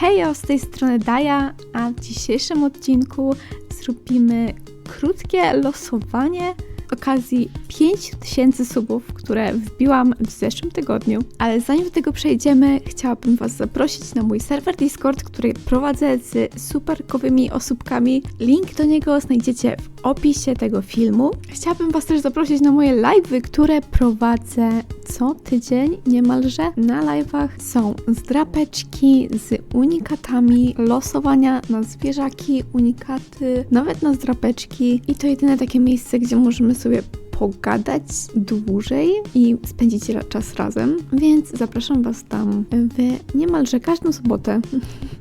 Hejo, z tej strony Daja, a w dzisiejszym odcinku zrobimy krótkie losowanie okazji 5000 subów, które wbiłam w zeszłym tygodniu. Ale zanim do tego przejdziemy, chciałabym Was zaprosić na mój serwer Discord, który prowadzę z superkowymi osóbkami. Link do niego znajdziecie w opisie tego filmu. Chciałabym Was też zaprosić na moje live'y, które prowadzę co tydzień niemalże. Na live'ach są zdrapeczki z unikatami, losowania na zwierzaki, unikaty, nawet na zdrapeczki. I to jedyne takie miejsce, gdzie możemy sobie pogadać dłużej i spędzić czas razem, więc zapraszam Was tam w niemalże każdą sobotę.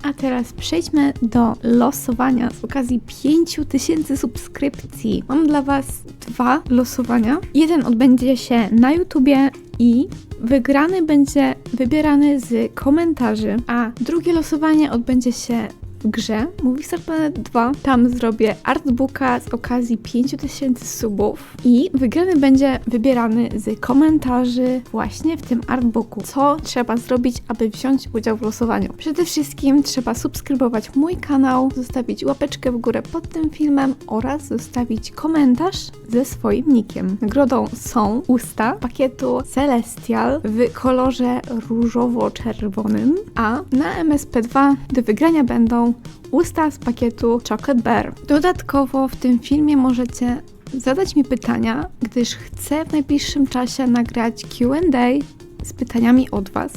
A teraz przejdźmy do losowania z okazji 5000 subskrypcji. Mam dla Was dwa losowania. Jeden odbędzie się na YouTubie i wygrany będzie wybierany z komentarzy, a drugie losowanie odbędzie się grze Movie Planet 2. Tam zrobię artbooka z okazji 5000 subów i wygrany będzie wybierany z komentarzy właśnie w tym artbooku. Co trzeba zrobić, aby wziąć udział w losowaniu? Przede wszystkim trzeba subskrybować mój kanał, zostawić łapeczkę w górę pod tym filmem oraz zostawić komentarz ze swoim nickiem. Nagrodą są usta pakietu Celestial w kolorze różowo-czerwonym, a na MSP2 do wygrania będą usta z pakietu Chocolate Bear. Dodatkowo w tym filmie możecie zadać mi pytania, gdyż chcę w najbliższym czasie nagrać QA z pytaniami od Was.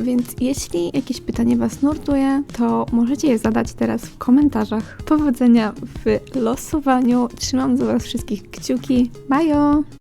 Więc jeśli jakieś pytanie Was nurtuje, to możecie je zadać teraz w komentarzach. Powodzenia w losowaniu. Trzymam za Was wszystkich kciuki. Bajo!